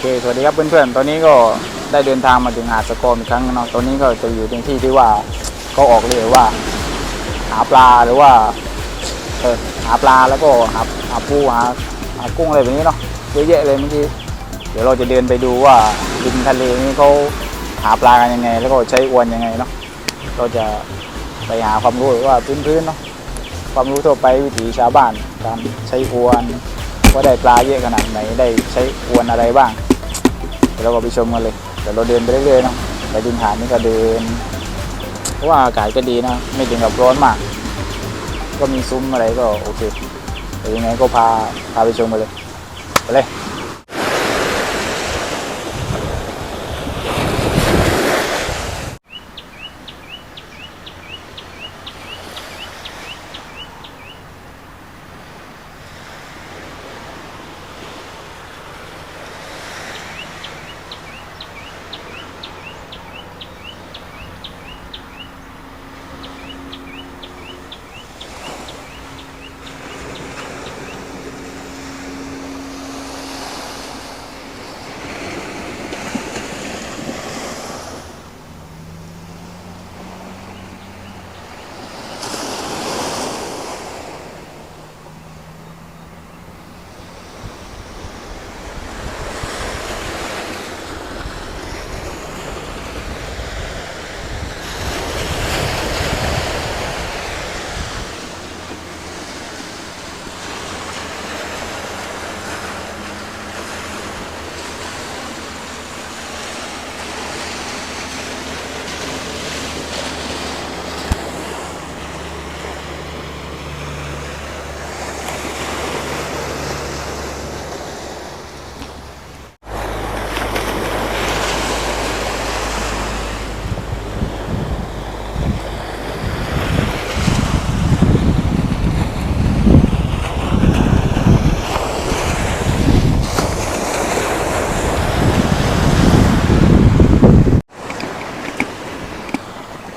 เคสวัสดีครับเพื่อนๆ ตอนนี้ก็ได้เดินทางมาถึงหาดสะกอมอีกครั้งนึงเนาะตอนนี้ก็จะอยู่ในที่ที่ว่าเขาออกเรือว่า หาปลาหรือว่าเออหาปลาแล้วก็หาหาปูหาหากุ้งอะไรแบบนี้เนาะเยอะแยะเลยเมื่อกี้เดี๋ยวเราจะเดินไปดูว่าริมทะเลนี้เขาหาปลากันยังไง แล้วก็ใช้อวนยังไงเนาะเราจะไปหาความรู้หรือว่าพื้นๆเนาะความรู้ทั่วไปวิถีชาวบ้านการใช้อวนว่าได้ปลาเยอะขนาดไหนได้ใช้อวนอะไรบ้าง ดี๋ยวเราก็ไปชมกันเลยเดี๋ยวเราเดินไปเรื่อยๆเนาะไปดินหาดนี่ก็เดิน เพราะว่าอากาศก็ดีนะ ไม่ถึงกับร้อนมาก ก็มีซุ้มอะไรก็โอเคแต่ยังไงก็พาพาไปชมกันเลยไปเลย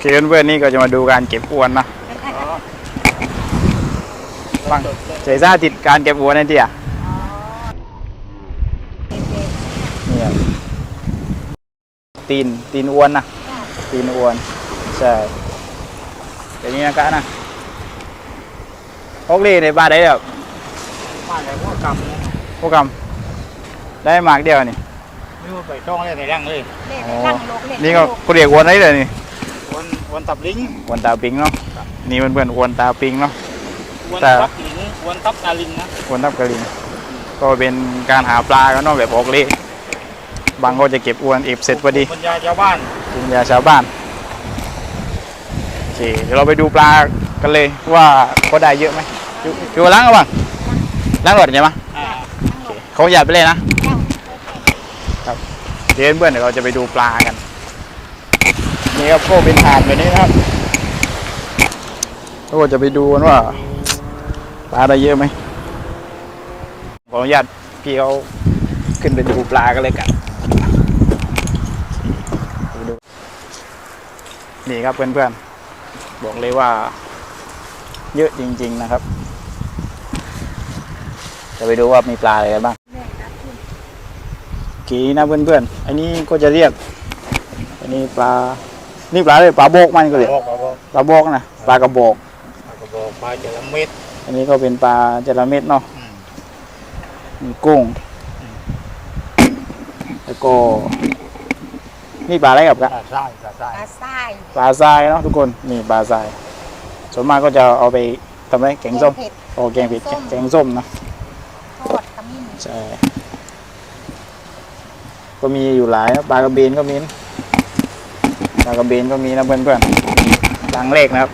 เคเพื่อนๆนี่ก็จะมาดูการเก็บอวนนะฟังเจซ่าติดการเก็บอวนนะเดียเนี่ยตีนตีนอวนนะตีนอวนใช่อย่างนี้นะครับนะพกลีในบ้านได้แบบบ้านไหนพวกกำนะพวกกำได้หมากเดียวนี่ไม่ว่าไปช่องเลยในร่างเลยเล่นนั่งลงเล่นนี่ก็กูเรียกอวนได้เลยนี่ วันวันตับลิงอวนตาปิงเนาะนี่เพื่อนๆอวนตาปิงเนาะวันแต่ตับลิงวันตับนาลิงนะอวนทับกระลิงก็เป็นการหาปลากันเนาะแบบออกเล่บางก็จะเก็บอวนเอฟเสร็จพอดีบรรยายชาวบ้านปริญญาชาวบ้านโอเคเดี๋ยวเราไปดูปลากันเลยว่าเขาได้เยอะไหมอยู่อยู่ล้างกันบ้างล้างหลอดใช่ไหมอ่าเขาหยาดไปเลยนะเดี๋ยวเพื่อนๆเดี๋ยวเราจะไปดูปลากัน นี่ครับก็เป็นหาดแบบนี้นะครับเราก็จะไปดูกันว่าปลาได้เยอะไหมขออนุญาตพี่เขาขึ้นไปดูปลากันเลยกันไปดูนี่ครับเพื่อนๆบอกเลยว่า เยอะจริง ๆนะครับ จะไปดูว่ามีปลาอะไรกันบ้างกีนะเพื่อนๆอันนี้ก็จะเรียก อันนี้ปลา นี่ปลาเลยปลาโบกมันก็เลยบอกบอกบอกปลาโบกนะปลากระบอกบอกบอกปลาจระเม็ดอันนี้ก็เป็นปลาจระเม็ดเนาะอืมมีกุ้งแล้วก็นี่ปลาอะไรกับปกะลาทรายปลาทรายปลาทรายปลาทรายเนาะทุกคนนี่ปลาทรายส่วนมากก็จะเอาไปทำอะไรแกงส้มเผ็ดโอ้แกงผิดแกงส้มนะทอดขมิ้นใช่ก็มีอยู่หลายนะปลากระเบนก็มีนะ ปลากระเบนก็มีนะเพื่อนๆหลังเลขนะครับ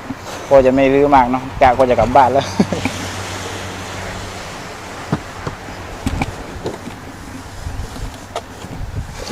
ก็จะไม่รื้อมากเนาะกะก็จะกลับบ้านแล้วโอเค